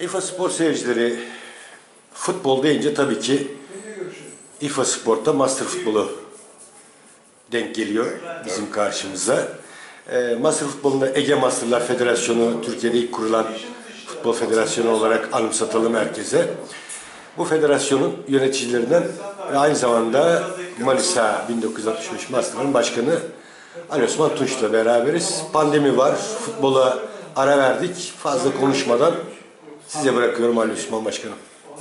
İFA Spor seyircileri futbol deyince tabii ki İFA Spor'ta Master Futbolu denk geliyor bizim karşımıza. Ee, Master Futbolu'nda Ege Masterlar Federasyonu Türkiye'de ilk kurulan futbol federasyonu olarak anımsatalım herkese. Bu federasyonun yöneticilerinden ve aynı zamanda Manisa 1965 Master'ın başkanı Ali Osman Tunç'la beraberiz. Pandemi var, futbola ara verdik. Fazla konuşmadan size bırakıyorum Ali Osman Başkanım.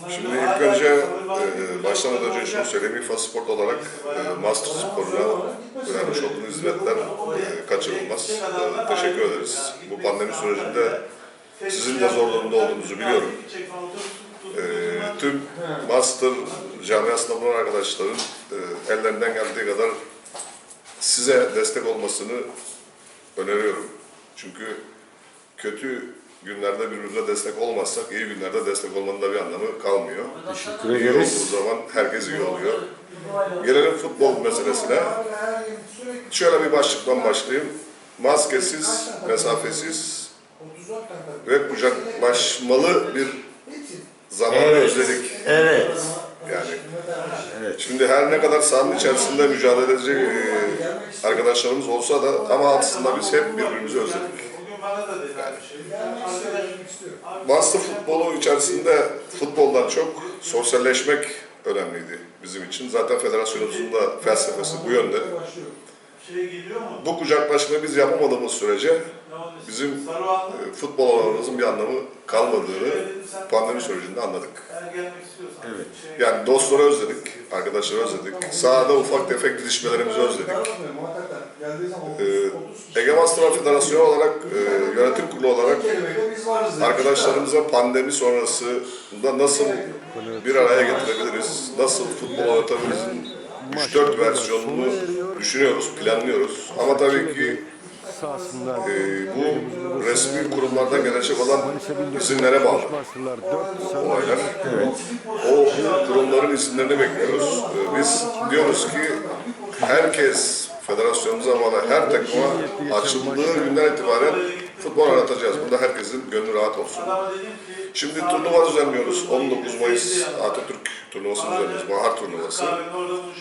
Şimdi ilk önce e, başlamadan önce şunu söyleyeyim. İFA Sport olarak e, Master Spor'una vermiş olduğunuz hizmetler e, kaçırılmaz. E, teşekkür ederiz. Bu pandemi sürecinde sizin de zor durumda olduğunuzu biliyorum. E, tüm Master camiasında bulunan arkadaşların e, ellerinden geldiği kadar size destek olmasını öneriyorum. Çünkü kötü günlerde birbirimize destek olmazsak iyi günlerde destek olmanın da bir anlamı kalmıyor. Teşekkür İyi ederiz. olduğu zaman herkes iyi oluyor. Gelelim futbol meselesine. Şöyle bir başlıktan başlayayım. Maskesiz, mesafesiz ve kucaklaşmalı bir zamanı Evet. özledik. Evet. Yani Evet. Şimdi her ne kadar sahanın içerisinde mücadele edecek e, arkadaşlarımız olsa da ama aslında biz hep birbirimizi özledik. Bana da şey. Master futbolu içerisinde futboldan çok sosyalleşmek önemliydi bizim için. Zaten federasyonumuzun da felsefesi bu yönde. Şey geliyor mu? Bu kucaklaşmayı biz yapamadığımız sürece bizim e, futbol alanımızın bir anlamı kalmadığını pandemi sürecinde anladık. Eğer gelmek istiyorsan. Evet. Şey, Yani dostları özledik, arkadaşları özledik. Sahada ufak tefek didişmelerimizi özledik. Ee, Ege Master Federasyonu olarak, e, yönetim kurulu olarak arkadaşlarımıza pandemi sonrasında nasıl bir araya getirebiliriz, nasıl futbol oynatabiliriz, 3-4 versiyonunu düşünüyoruz, planlıyoruz. Ama tabii ki e, bu resmi kurumlardan gelecek olan izinlere bağlı olaylar. evet. O kurumların isimlerini bekliyoruz. Ee, Biz diyoruz ki herkes federasyonumuza bağlı her takıma açıldığı günden itibaren futbol oynatacağız. Bunda herkesin gönlü rahat olsun. Şimdi turnuva düzenliyoruz. 19 Mayıs Atatürk turnuvası düzenliyoruz. Bahar turnuvası.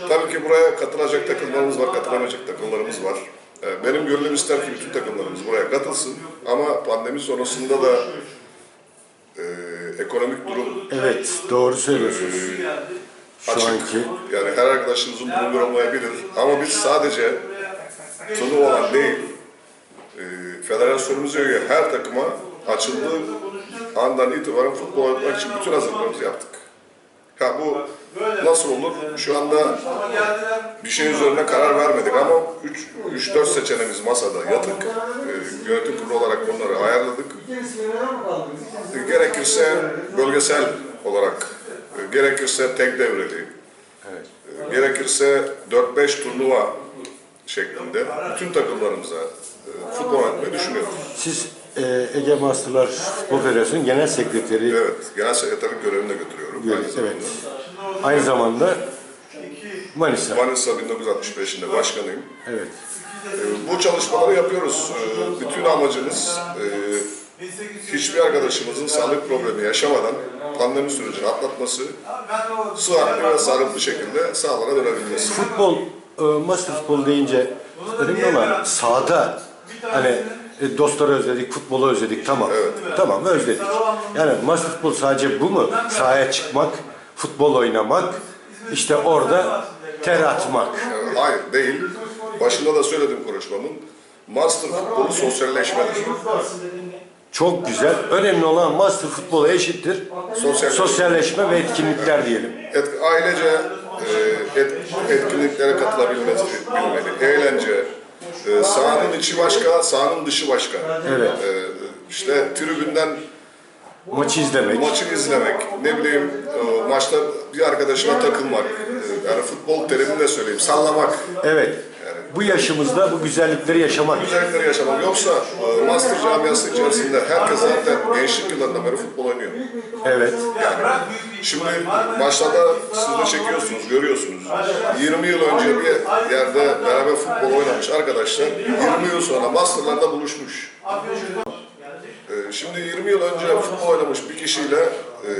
Tabii ki buraya katılacak takımlarımız var, katılamayacak takımlarımız var. Ee, Benim gönlüm ister ki bütün takımlarımız buraya katılsın. Ama pandemi sonrasında da e, ekonomik durum Evet, doğru söylüyorsunuz. Şu açık. anki Yani her arkadaşımızın durumu olmayabilir. Ama biz sadece turnuva olan değil, e, federasyonumuza üye her takıma açıldığı andan itibaren futbol oynamak için bütün hazırlıklarımızı yaptık. Ha bu nasıl olur? Şu anda bir şey üzerine karar vermedik ama 3-4 seçeneğimiz masada yatık. E, yönetim kurulu olarak bunları ayarladık. E, gerekirse bölgesel olarak, e, gerekirse tek devreli, evet. e, gerekirse 4-5 turnuva şeklinde bütün takımlarımıza futbol oynatmayı düşünüyoruz. Siz e, Ege Masterlar Futbol Federasyonu Genel Sekreteri Evet, genel sekreterlik görevini de götürüyorum. Aynı evet. Aynı zamanda Manisa. Manisa 1965'inde başkanıyım. Evet. E, Bu çalışmaları yapıyoruz. E, Bütün amacımız e, 1800 hiçbir arkadaşımızın sağlık problemi yaşamadan pandemi sürecini atlatması, sıhhatli ve sağlıklı şekilde sahalara dönebilmesi. Futbol, e, Master Futbol deyince önemli olan sahada hani e, dostları özledik, futbolu özledik tamam. Tamam özledik. Yani Master Futbol sadece bu mu? Sahaya çıkmak, futbol oynamak, işte orada ter atmak. Hayır değil. Başında da söyledim konuşmamın. Master futbolu sosyalleşmedir. Çok güzel. Önemli olan Master Futbol'a eşittir. Sosyal- Sosyalleşme ve etkinlikler diyelim. Et, ailece e, et, etkinliklere katılabilmesi, bilmeli. Eğlence, e, sahanın içi başka, sahanın dışı başka. Evet. E, işte tribünden Maçı izlemek. maçı izlemek, ne bileyim e, maçta bir arkadaşına takılmak, e, yani futbol terimini de söyleyeyim, sallamak. Evet. Bu yaşımızda bu güzellikleri yaşamak. güzellikleri yaşamak. Yoksa e, master camiası içerisinde herkes zaten gençlik yıllarından beri futbol oynuyor. Evet. Şimdi maçlarda siz de çekiyorsunuz, görüyorsunuz. 20 yıl önce bir yerde beraber futbol oynamış arkadaşlar 20 yıl sonra masterlarda buluşmuş. Ee, Şimdi 20 yıl önce futbol oynamış bir kişiyle e,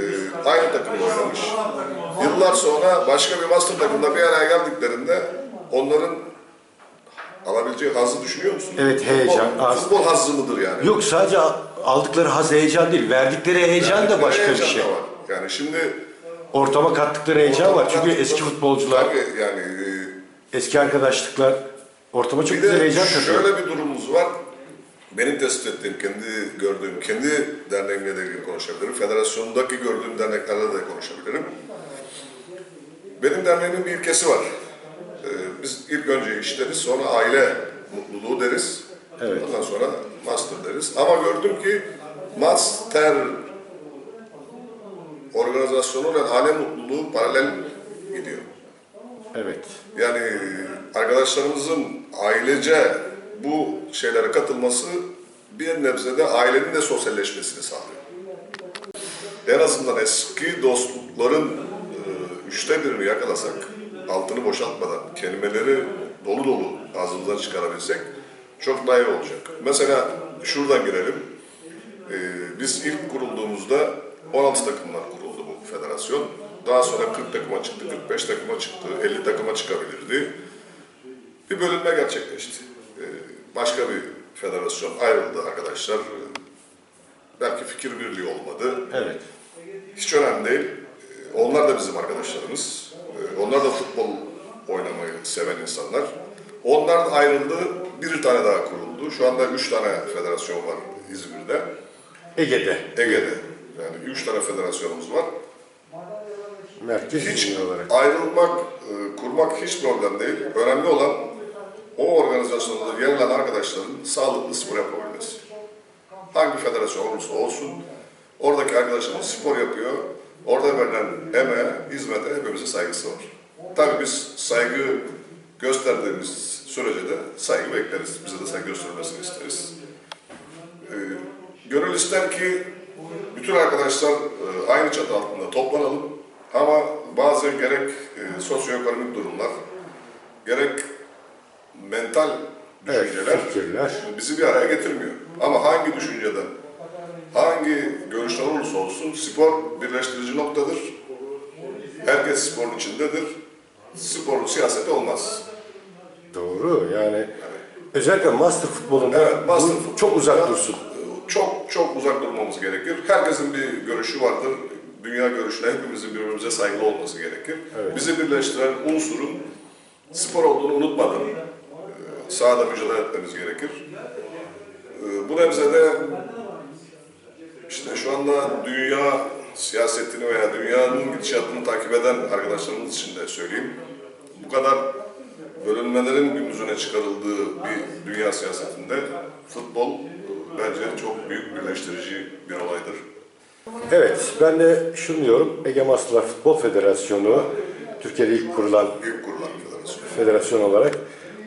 aynı takımda oynamış. Yıllar sonra başka bir master takımda bir araya geldiklerinde onların alabileceği hazzı düşünüyor musun? Evet, Futbol- heyecan, haz. Futbol hazzı mıdır yani? Yok sadece aldıkları haz heyecan değil, verdikleri heyecan da başka bir Heyecan şey. da var. Yani şimdi Ortama kattıkları heyecan var çünkü eski futbolcular, Tabii yani e, eski arkadaşlıklar ortama çok Bir güzel heyecan katıyor. şöyle bir durumumuz var. Benim tespit ettiğim, kendi gördüğüm, kendi derneğimle de ilgili konuşabilirim. Federasyondaki gördüğüm derneklerle de konuşabilirim. Benim derneğimin bir ilkesi var. Biz ilk önce işleriz, sonra aile mutluluğu deriz. Evet. Ondan sonra master deriz. Ama gördüm ki master organizasyonu ve aile mutluluğu paralel gidiyor. Evet. Yani arkadaşlarımızın ailece bu şeylere katılması bir nebze de ailenin de sosyalleşmesini sağlıyor. En azından eski dostlukların e, üçte birini yakalasak, altını boşaltmadan kelimeleri dolu dolu ağzımızdan çıkarabilsek çok daha iyi olacak. Mesela şuradan girelim. E, biz ilk kurulduğumuzda 16 takımlar kuruldu bu federasyon. Daha sonra 40 takıma çıktı, 45 takıma çıktı, 50 takıma çıkabilirdi. Bir bölünme gerçekleşti. Ee, Başka bir federasyon ayrıldı arkadaşlar. Belki fikir birliği olmadı. Evet. Hiç önemli değil. Ee, Onlar da bizim arkadaşlarımız. Ee, Onlar da futbol oynamayı seven insanlar. Onlar da ayrıldı. Bir tane daha kuruldu. Şu anda üç tane federasyon var İzmir'de. Ege'de Ege'de. Yani üç tane federasyonumuz var. merkez Hiç olarak. ayrılmak, e, kurmak hiç problem değil. Önemli olan o organizasyonda yer alan arkadaşların sağlıklı spor yapabilmesi. Hangi federasyon olursa olsun, oradaki arkadaşlarımız spor yapıyor, orada verilen emeğe, hizmete hepimizin saygısı var. Tabii biz saygı gösterdiğimiz sürece de saygı bekleriz. Bize de saygı göstermesini isteriz. E, gönül ister ki bütün arkadaşlar e, aynı çatı altında toplanalım ama bazı gerek e, sosyoekonomik durumlar, gerek mental Evet, düşünceler fikirler. bizi bir araya getirmiyor. Ama hangi düşünceden, hangi görüşten olursa olsun spor birleştirici noktadır. Herkes sporun içindedir. Sporun siyaseti olmaz. Doğru yani özellikle master futbolunda Evet, master bu futbolunda çok uzak dursun. Çok çok uzak durmamız gerekir. Herkesin bir görüşü vardır. Dünya görüşüne hepimizin birbirimize saygılı olması gerekir. Bizi birleştiren unsurun spor olduğunu unutmadan e, sahada mücadele etmemiz gerekir. E, Bu nebzede işte şu anda dünya siyasetini veya dünyanın gidişatını takip eden arkadaşlarımız için de söyleyeyim. Bu kadar bölünmelerin gün yüzüne çıkarıldığı bir dünya siyasetinde futbol e, bence çok büyük birleştirici bir olaydır. Evet ben de şunu diyorum Ege Masterlar Futbol Federasyonu Türkiye'de ilk kurulan İlk kurulan federasyon. federasyon olarak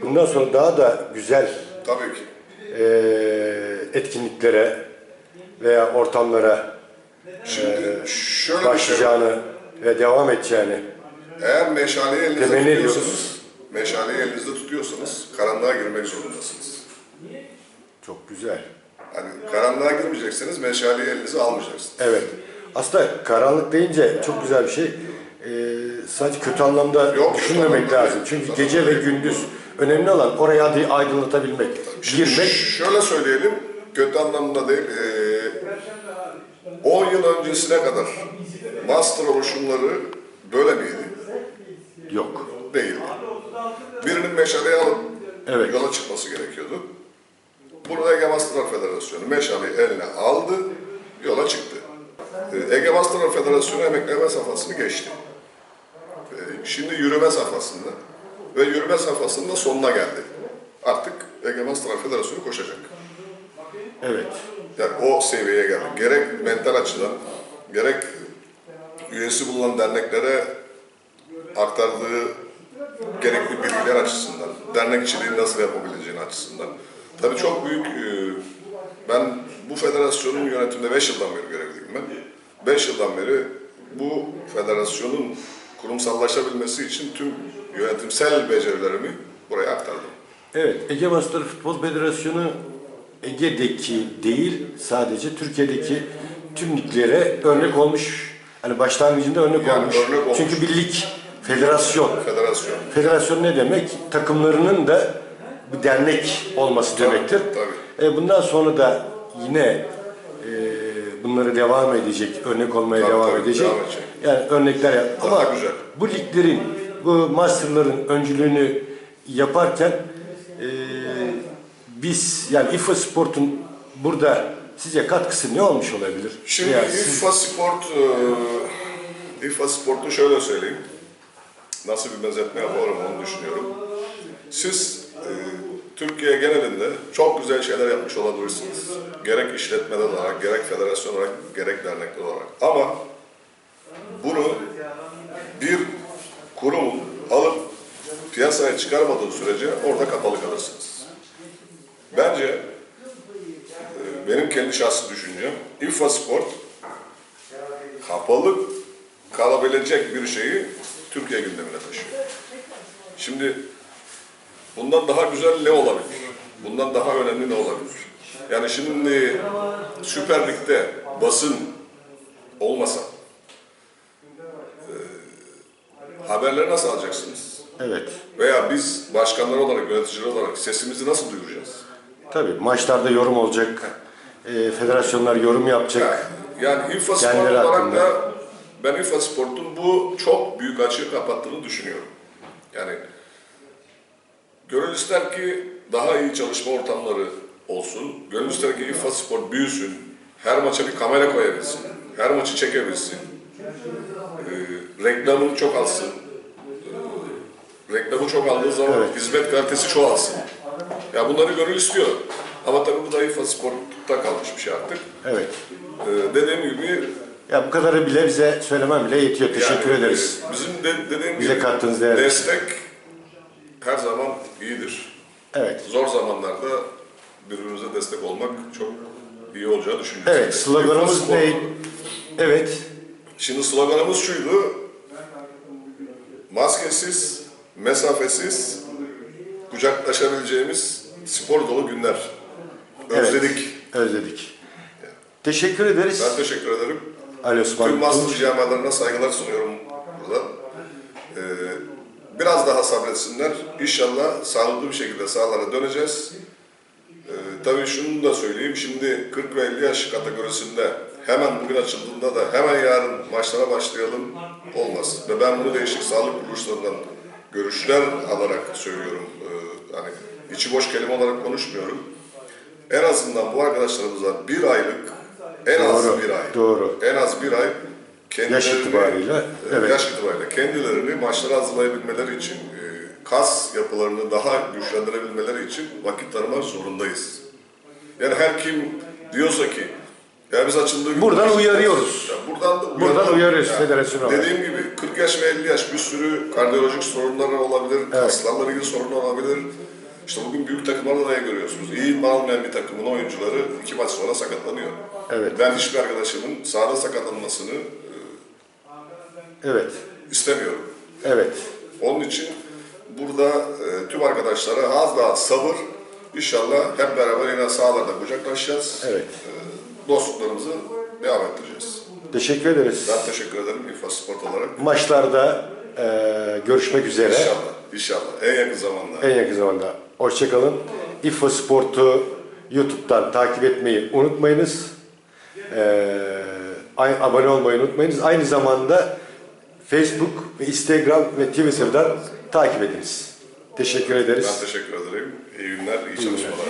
bundan sonra daha da güzel Tabii ki. eee, etkinliklere veya ortamlara Şimdi şöyle bir şey başlayacağını ve devam edeceğini Eğer meşaleyi elinizde Temenni tutuyorsanız, meşaleyi elinizde tutuyorsanız karanlığa girmek zorundasınız. çok güzel. Hani karanlığa girmeyecekseniz meşaleyi elinize almayacaksınız. Evet. Aslında karanlık deyince çok güzel bir şey. Ee, sadece kötü anlamda Yok, kötü düşünmemek anlamda lazım. değil. Çünkü Kötü gece ve anlamda gündüz önemli olan orayı aydınlatabilmek, Şimdi girmek. şöyle söyleyelim, kötü anlamda değil. eee, 10 yıl öncesine kadar master oluşumları böyle miydi? Yok. Değildi. Birinin meşaleyi alıp Evet. yola çıkması gerekiyordu. Burada Ege Masterlar Federasyonu meşaleyi eline aldı, yola çıktı. Ee, Ege Masterlar Federasyonu emekleme safhasını geçti. Ee, Şimdi yürüme safhasında ve yürüme safhasının da sonuna geldi. Artık Ege Masterlar Federasyonu koşacak. Evet. Yani o seviyeye geldi. Gerek mental açıdan, gerek üyesi bulunan derneklere aktardığı gerekli bilgiler açısından, dernekçiliği nasıl yapabileceğini açısından. Tabii çok büyük, e, ben bu federasyonun yönetiminde 5 yıldan beri görevliyim ben. 5 yıldan beri bu federasyonun kurumsallaşabilmesi için tüm yönetimsel becerilerimi buraya aktardım. Evet. Ege Master Futbol Federasyonu Ege'deki değil sadece Türkiye'deki tüm liglere örnek olmuş. Hani başlangıcında örnek Yani olmuş. örnek olmuş. Çünkü bir lig, federasyon. Federasyon. Federasyon ne demek? Takımlarının da bir dernek olması demektir. tabii. E, bundan sonra da yine e, bunları devam edecek, örnek olmaya Tabii, devam tabii, edecek. devam edecek. Yani örnekler yap. Ama güzel. bu liglerin, bu masterların öncülüğünü yaparken biz yani İFA Sport'un burada size katkısı ne olmuş olabilir? Şimdi siz- İFA Sport, e, İFA Sport'u şöyle söyleyeyim. Nasıl bir benzetme yaparım onu düşünüyorum. Siz e, Türkiye genelinde çok güzel şeyler yapmış olabilirsiniz. Gerek işletmeler olarak, gerek federasyon olarak, gerek dernekler olarak. Ama bunu bir kurumun alıp piyasaya çıkarmadığı sürece orada kapalı kalırsınız. Bence e, benim kendi şahsi düşüncem İFA Sport kapalı kalabilecek bir şeyi Türkiye gündemine taşıyor. Şimdi bundan daha güzel ne olabilir? Bundan daha önemli ne olabilir? Yani şimdi Süper Lig'de basın olmasa e, haberleri nasıl alacaksınız? Evet. Veya biz başkanlar olarak, yöneticiler olarak sesimizi nasıl duyuracağız? Tabii maçlarda yorum olacak. E, federasyonlar yorum yapacak. Yani İFA Sport Kendileri olarak hakkında. da ben İFA Sport'un bu çok büyük açığı kapattığını düşünüyorum. Yani gönül ister ki daha iyi çalışma ortamları olsun. Gönül ister ki İFA Sport büyüsün. Her maça bir kamera koyabilsin. Her maçı çekebilsin. Ee, reklamını çok alsın. Ee, reklamı çok aldığı zaman Evet. hizmet kalitesi çoğalsın. Ya bunları gönül istiyor. Ama tabii bu da İFA Sport'ta kalmış bir şey artık. Evet. Ee, dediğim gibi Ya bu kadarı bile bize söylemem bile yetiyor. Teşekkür yani, ederiz. e, Bizim de, dediğim Bize gibi kattığınız değer. destek her zaman iyidir. Evet. Zor zamanlarda birbirimize destek olmak çok iyi olacağı düşünüyorum. Evet, sloganımız ne? Evet. Şimdi sloganımız şuydu. Maskesiz, mesafesiz, kucaklaşabileceğimiz spor dolu günler. Evet. Özledik. Özledik. Teşekkür ederiz. Ben teşekkür ederim. Ali Tüm Osman master Tunç. camialarına saygılar sunuyorum burada. Ee, biraz daha sabretsinler. İnşallah sağlıklı bir şekilde sahalara döneceğiz. Ee, tabii şunu da söyleyeyim. Şimdi 40 ve 50 yaş kategorisinde hemen bugün açıldığında da hemen yarın maçlara başlayalım olmaz. Ve ben bunu değişik sağlık kuruluşlarından görüşler alarak söylüyorum. Hani içi boş kelime olarak konuşmuyorum. En azından bu arkadaşlarımıza bir aylık, en az Doğru, bir ay, doğru. en az bir ay kendilerini, Yaş itibariyle, evet. yaş itibariyle kendilerini maçlara hazırlayabilmeleri için, e, kas yapılarını daha güçlendirebilmeleri için vakit tanımak zorundayız. Yani her kim diyorsa ki ya biz açıldığı Buradan uyarıyoruz. Ya buradan da Buradan uyarıyoruz federasyon olarak. Dediğim gibi 40 yaş ve 50 yaş bir sürü kardiyolojik sorunlar olabilir, kaslarla ilgili sorunlar olabilir. İşte bugün büyük takımlarda da görüyorsunuz. İyi idman almayan bir takımın oyuncuları iki maç sonra sakatlanıyor. Evet. Ben hiçbir arkadaşımın sahada sakatlanmasını e, Evet. istemiyorum. Evet. Onun için burada e, tüm arkadaşlara az daha sabır. İnşallah hep beraber yine sahalarda kucaklaşacağız. Evet. E, dostluklarımızı devam ettireceğiz. Teşekkür ederiz. Ben teşekkür ederim İFA Sport olarak. Maçlarda e, görüşmek üzere. İnşallah, inşallah. En yakın zamanda. En yakın zamanda. Hoşçakalın. İFA Sport'u YouTube'dan takip etmeyi unutmayınız. Ay- abone olmayı unutmayınız. Aynı zamanda Facebook ve Instagram ve Twitter'dan takip ediniz. Teşekkür ederiz. Ben teşekkür ederim. İyi günler, iyi çalışmalar.